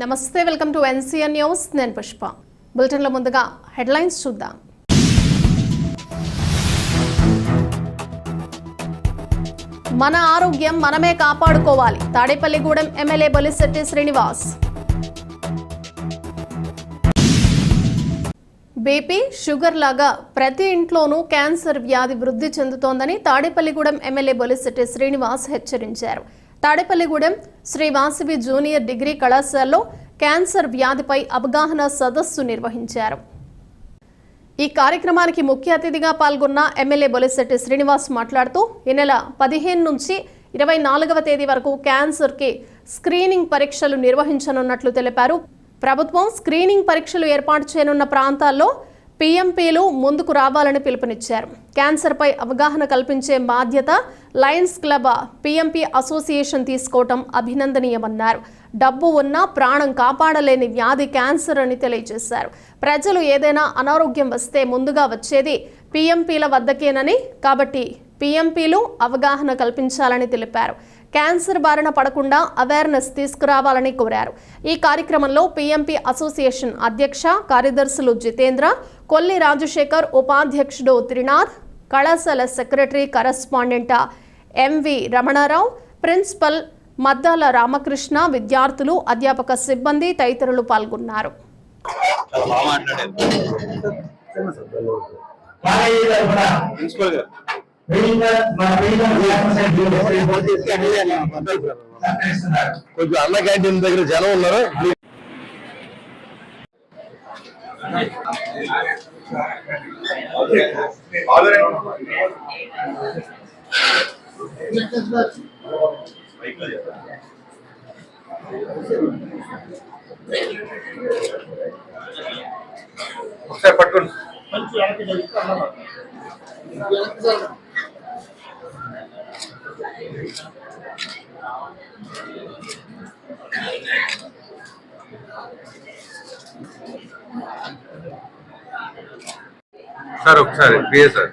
నమస్తే welcome to NCN news. నేను పుష్ప. బులెటిన్లో ముందుగా హెడ్లైన్స్ చూద్దాం. మన ఆరోగ్యం మనమే కాపాడుకోవాలి. Tadepalligudem MLA Bolisetti Srinivas. BP sugar లాగా ప్రతి ఇంట్లోనూ క్యాన్సర్ వ్యాధి వృద్ధి చెందుతోందని తాడేపల్లిగూడెం ఎమ్మెల్యే బొలిశెట్టి శ్రీనివాస్ హెచ్చరించారు. తాడేపల్లిగూడెం శ్రీ వాసవి జూనియర్ డిగ్రీ కళాశాలలో క్యాన్సర్ వ్యాధిపై అవగాహన సదస్సు నిర్వహించారు. ఈ కార్యక్రమానికి ముఖ్య అతిథిగా పాల్గొన్న ఎమ్మెల్యే బొలిశెట్టి శ్రీనివాస్ మాట్లాడుతూ ఈ నెల పదిహేను నుంచి ఇరవై నాలుగవ తేదీ వరకు క్యాన్సర్కి స్క్రీనింగ్ పరీక్షలు నిర్వహించనున్నట్లు తెలిపారు. ప్రభుత్వం స్క్రీనింగ్ పరీక్షలు ఏర్పాటు చేయనున్న ప్రాంతాల్లో పీఎంపీలు ముందుకు రావాలని పిలుపునిచ్చారు. క్యాన్సర్పై అవగాహన కల్పించే బాధ్యత లయన్స్ క్లబ్ పీఎంపీ అసోసియేషన్ తీసుకోవటం అభినందనీయమన్నారు. డబ్బు ఉన్నా ప్రాణం కాపాడలేని వ్యాధి క్యాన్సర్ అని తెలియజేశారు. ప్రజలు ఏదైనా అనారోగ్యం వస్తే ముందుగా వచ్చేది పీఎంపీల వద్దకేనని కాబట్టి పీఎంపీలు అవగాహన కల్పించాలని తెలిపారు. క్యాన్సర్ బారిన పడకుండా అవేర్నెస్ తీసుకురావాలని కోరారు. ఈ కార్యక్రమంలో పీఎంపీ అసోసియేషన్ అధ్యక్ష కార్యదర్శులు జితేంద్ర కొల్లి రాజశేఖర్ ఉపాధ్యక్షుడు త్రినాథ్ కళాశాల secretary correspondent MV Ramana Rao principal Maddala Ramakrishna విద్యార్థులు అధ్యాపక సిబ్బంది తదితరులు పాల్గొన్నారు కొంచెం అన్న క్యాంటీన్ దగ్గర జనం ఉన్నారు ఒకసారి పట్టుకోండి. సార్ ఒకసారి ప్రియ సార్.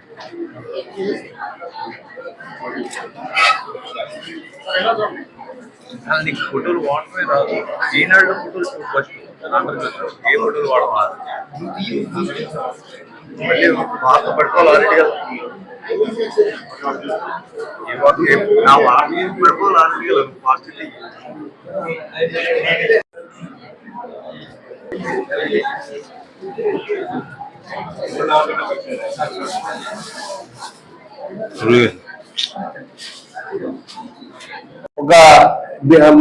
నీకు ఫోటోలు వాడటమే రాదు. ఈనాడు ఫోటోలు ఫస్ట్ ఆంధ్రప్రదేశ్లో ఏ ఫోటోలు వాడమా? మళ్ళీ వార్త పట్టుకోవాలి ఆల్రెడీ కదా. ఇవాళ నా వాడి పట్టుకోవాలి ఆల్రెడీ కదా. ఫాస్ట్ ఒక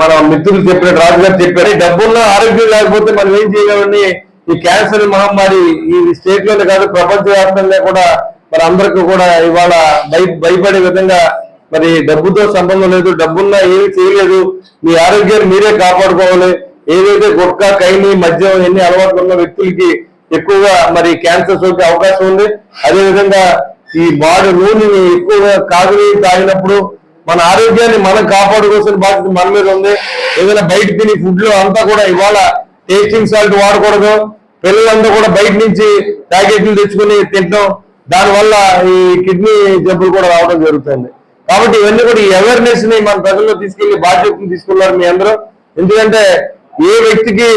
మన మిత్రులు చెప్పిన రాజు గారు చెప్పారు డబ్బున్న ఆరోగ్యం లేకపోతే మనం ఏం చేయగలని ఈ క్యాన్సర్ మహమ్మారి ఈ స్టేట్లోనే కాదు ప్రపంచ వ్యాప్తంగా కూడా మరి అందరికీ కూడా ఇవాళ భయ భయపడే విధంగా మరి డబ్బుతో సంబంధం లేదు డబ్బున్నా ఏమి చేయలేదు. మీ ఆరోగ్యాన్ని మీరే కాపాడుకోవాలి. ఏదైతే గుట్కా కైని మద్యం ఎన్ని అలవాట్లు ఉన్న వ్యక్తులకి ఎక్కువగా మరి క్యాన్సర్ సోకే అవకాశం ఉంది. అదేవిధంగా ఈ బాడీ నూనెని ఎక్కువగా కాగుని తాగినప్పుడు మన ఆరోగ్యాన్ని మనం కాపాడుకోవాల్సిన బాధ్యత మన మీద ఉంది. ఏదైనా బయట తిని ఫుడ్లో అంతా కూడా ఇవాళ టేస్టింగ్ సాల్ట్ వాడకూడదు. పిల్లలంతా కూడా బయట నుంచి ప్యాకెట్లు తెచ్చుకుని తింటాం. దానివల్ల ఈ కిడ్నీ జబ్బులు కూడా రావడం జరుగుతుంది. కాబట్టి ఇవన్నీ కూడా ఈ అవేర్నెస్ని మన ప్రజల్లో తీసుకెళ్ళి బాధ్యతను తీసుకున్నారు మీ అందరూ. ఎందుకంటే ఏ వ్యక్తికి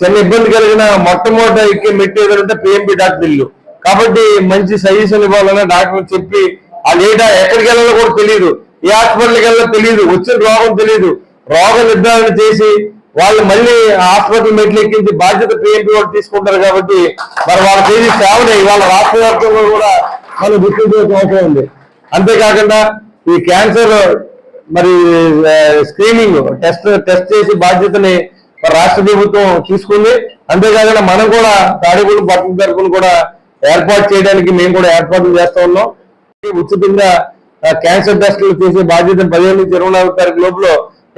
చిన్న ఇబ్బంది కలిగిన మొట్టమొదట ఎక్కే మెట్టు ఏదంటే పిఎంపి డాక్టర్ ఇల్లు. కాబట్టి మంచి సజెషన్ ఇవ్వాలని డాక్టర్ చెప్పి ఆ డేటా ఎక్కడికి వెళ్ళాలో కూడా తెలియదు ఏ హాస్పిటల్కి వెళ్ళాలో తెలియదు వచ్చిన రోగం తెలియదు రోగ నిర్ధారణ చేసి వాళ్ళు మళ్ళీ హాస్పిటల్ మెట్లు ఎక్కించి బాధ్యత పిఎంపి వాళ్ళు తీసుకుంటారు కాబట్టి మరి వాళ్ళ చేసే సేవనే వాళ్ళ రాష్ట్ర వ్యాప్తంగా కూడా మనం గుర్తించవలసిన అవసరం ఉంది. అంతేకాకుండా ఈ క్యాన్సర్ మరి స్క్రీనింగ్ టెస్ట్ టెస్ట్ చేసి బాధ్యతని మరి రాష్ట్ర ప్రభుత్వం తీసుకుంది. అంతేకాకుండా మనం కూడా తాడిపూడి పట్టణ తరఫున కూడా ఏర్పాటు చేయడానికి మేము కూడా ఏర్పాట్లు చేస్తా ఉన్నాం. ఉచితంగా క్యాన్సర్ టెస్టులు చేసే బాధ్యత పదిహేను నుంచి ఇరవై నాలుగు తారీఖు లోపల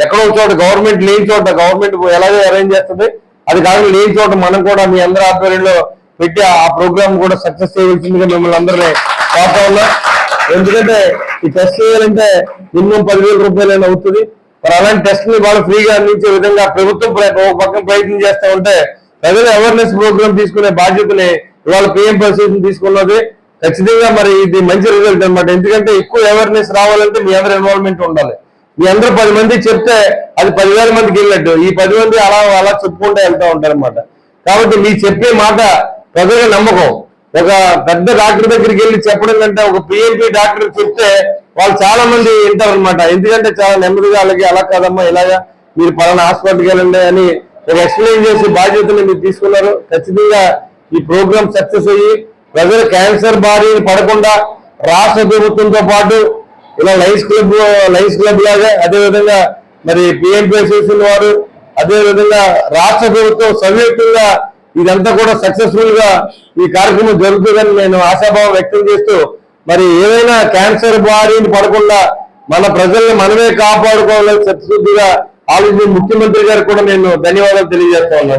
ఎక్కడో చోట గవర్నమెంట్ లేని చోట గవర్నమెంట్ ఎలాగో అరేంజ్ చేస్తుంది. అది కాకుండా లేని చోట మనం కూడా మీ అందరి ఆధ్వర్యంలో పెట్టి ఆ ప్రోగ్రామ్ కూడా సక్సెస్ చేయవలసిందిగా మిమ్మల్ని అందరినీ కోరుతా ఉన్నాం. ఎందుకంటే ఈ టెస్ట్ చేయాలంటే మినిమం పదివేల రూపాయలైనా అవుతుంది. మరి అలాంటి టెస్ట్ని వాళ్ళు ఫ్రీగా అందించే విధంగా ప్రభుత్వం ఒక పక్కన ప్రయత్నం చేస్తా ఉంటే ప్రజలు అవేర్నెస్ ప్రోగ్రామ్ తీసుకునే బాధ్యతని ఇవాళ పిఎం పరిస్థితిని తీసుకున్నది. ఖచ్చితంగా మరి ఇది మంచి రిజల్ట్ అన్నమాట. ఎందుకంటే ఎక్కువ అవేర్నెస్ రావాలంటే మీ అందరి ఇన్వాల్వ్మెంట్ ఉండాలి. మీ అందరూ పది మంది చెప్తే అది పదివేల మందికి వెళ్ళినట్టు. ఈ పది మంది అలా అలా చెప్పుకుంటూ వెళ్తూ ఉంటారనమాట కాబట్టి మీ చెప్పే మాట ప్రజల నమ్మకం. ఒక పెద్ద డాక్టర్ దగ్గరికి వెళ్ళి చెప్పడం కంటే ఒక పిఎంపీ డాక్టర్ చెప్తే వాళ్ళు చాలా మంది వింటారు అనమాట ఎందుకంటే చాలా నెమ్మదిగా అలాగే అలా కాదమ్మా ఇలాగా మీరు పలానా హాస్పిటల్కి వెళ్ళండి అని ఒక ఎక్స్ప్లెయిన్ చేసి బాధ్యతలు మీరు తీసుకున్నారు. ఖచ్చితంగా ఈ ప్రోగ్రామ్ సక్సెస్ అయ్యి ప్రజలు క్యాన్సర్ బారిని పడకుండా రాష్ట్ర ప్రభుత్వంతో పాటు ఇలా లైన్స్ క్లబ్ లైన్స్ క్లబ్ లాగా అదే విధంగా మరి పిఎంపీ అసోసియేషన్ వారు అదేవిధంగా రాష్ట్ర ప్రభుత్వం సంయుక్తంగా ఇదంతా కూడా సక్సెస్ఫుల్గా ఈ కార్యక్రమం జరుగుతుందని నేను ఆశాభావం వ్యక్తం చేస్తూ మరి ఏదైనా క్యాన్సర్ బారిన పడకుండా మన ప్రజల్ని మనమే కాపాడుకోవాలని సత్యశుద్ధిగా ఆలోచించిన ముఖ్యమంత్రి గారికి కూడా నేను ధన్యవాదాలు తెలియజేస్తా ఉన్నాను.